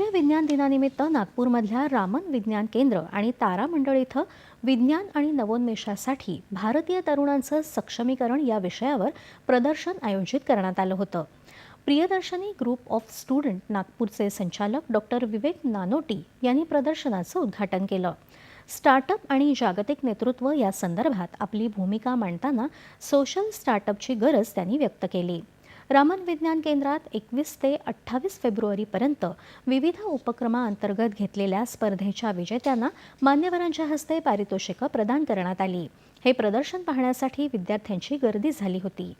राष्ट्रीय विज्ञान दिनानिमित्त नागपूरमधल्या रामन विज्ञान केंद्र आणि तारामंडळ इथं विज्ञान आणि नवोन्मेषासाठी भारतीय तरुणांचं सक्षमीकरण या विषयावर प्रदर्शन आयोजित करण्यात आलं होतं. प्रियदर्शनी ग्रुप ऑफ स्टुडंट नागपूरचे संचालक डॉक्टर विवेक नानोटी यांनी प्रदर्शनाचं उद्घाटन केलं. स्टार्टअप आणि जागतिक नेतृत्व या संदर्भात आपली भूमिका मांडताना सोशल स्टार्टअपची गरज त्यांनी व्यक्त केली. रामन विज्ञान केंद्रात एकवीस ते अठ्ठावीस फेब्रुवारीपर्यंत विविध उपक्रमाअंतर्गत घेतलेल्या स्पर्धेच्या विजेत्यांना मान्यवरांच्या हस्ते पारितोषिकं प्रदान करण्यात आली. हे प्रदर्शन पाहण्यासाठी विद्यार्थ्यांची गर्दी झाली होती.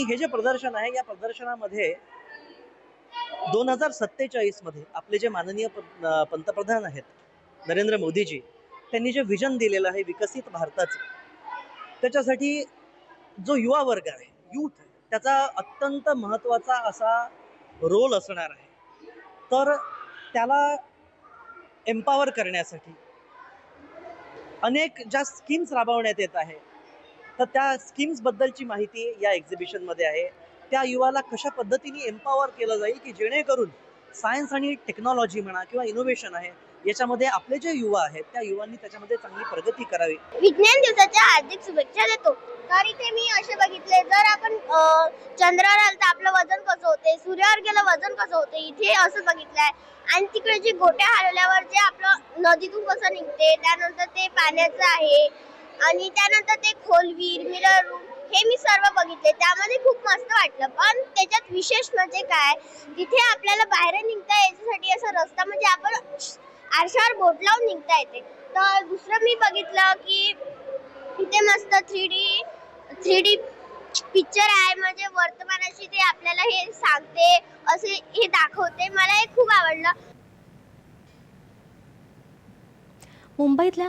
हे जे प्रदर्शन आहे या प्रदर्शनामध्ये दोन हजार सत्तेचाळीसमध्ये आपले जे माननीय प- पंतप्रधान आहेत नरेंद्र मोदीजी त्यांनी जे विजन दिलेलं आहे विकसित भारताचं त्याच्यासाठी जो युवा वर्ग आहे यूथ त्याचा अत्यंत महत्त्वाचा असा रोल असणार आहे. तर त्याला एम्पावर करण्यासाठी अनेक ज्या स्कीम्स राबवण्यात येत आहे तर त्या स्कीम्सबद्दलची माहिती या एक्झिबिशनमध्ये आहे. त्या युवाला कशा पद्धतीने एम्पॉवर केलं जाईल की जेणेकरून सायन्स आणि टेक्नॉलॉजी म्हणा किंवा इनोव्हेशन आहे याच्यामध्ये आपले जे युवा आहेत त्या युवांनी त्याच्यामध्ये चांगली प्रगती करावी. विज्ञान दिवसाच्या हार्दिक शुभेच्छा देतो. तर इथे मी असे बघितले जर आपण चंद्रावर आलं तर आपलं वजन कसं होते सूर्यावर गेलं वजन कसं होते इथे असं बघितलं आहे आणि तिकडे जे गोट्या हलवल्यावर जे आपलं नदीतून कसं निघते त्यानंतर ते पाण्याचं आहे. आणि त्यानंतर ते खोलवीर मिरर रूम हे मी सर्व बघितले. त्यामध्ये खूप मस्त वाटलं. पण त्याच्यात विशेष म्हणजे काय? तिथे आपल्याला बाहेर निघता यायच्यासाठी असा रस्ता म्हणजे आपण आरशावर बोट लावून निघता येते. तर दुसरं मी बघितलं की तिथे मस्त three D three D picture आहे. म्हणजे वर्तमानाशी ते आपल्याला हे सांगते असे हे दाखवते. मला हे खूप आवडलं. मुंबईतल्या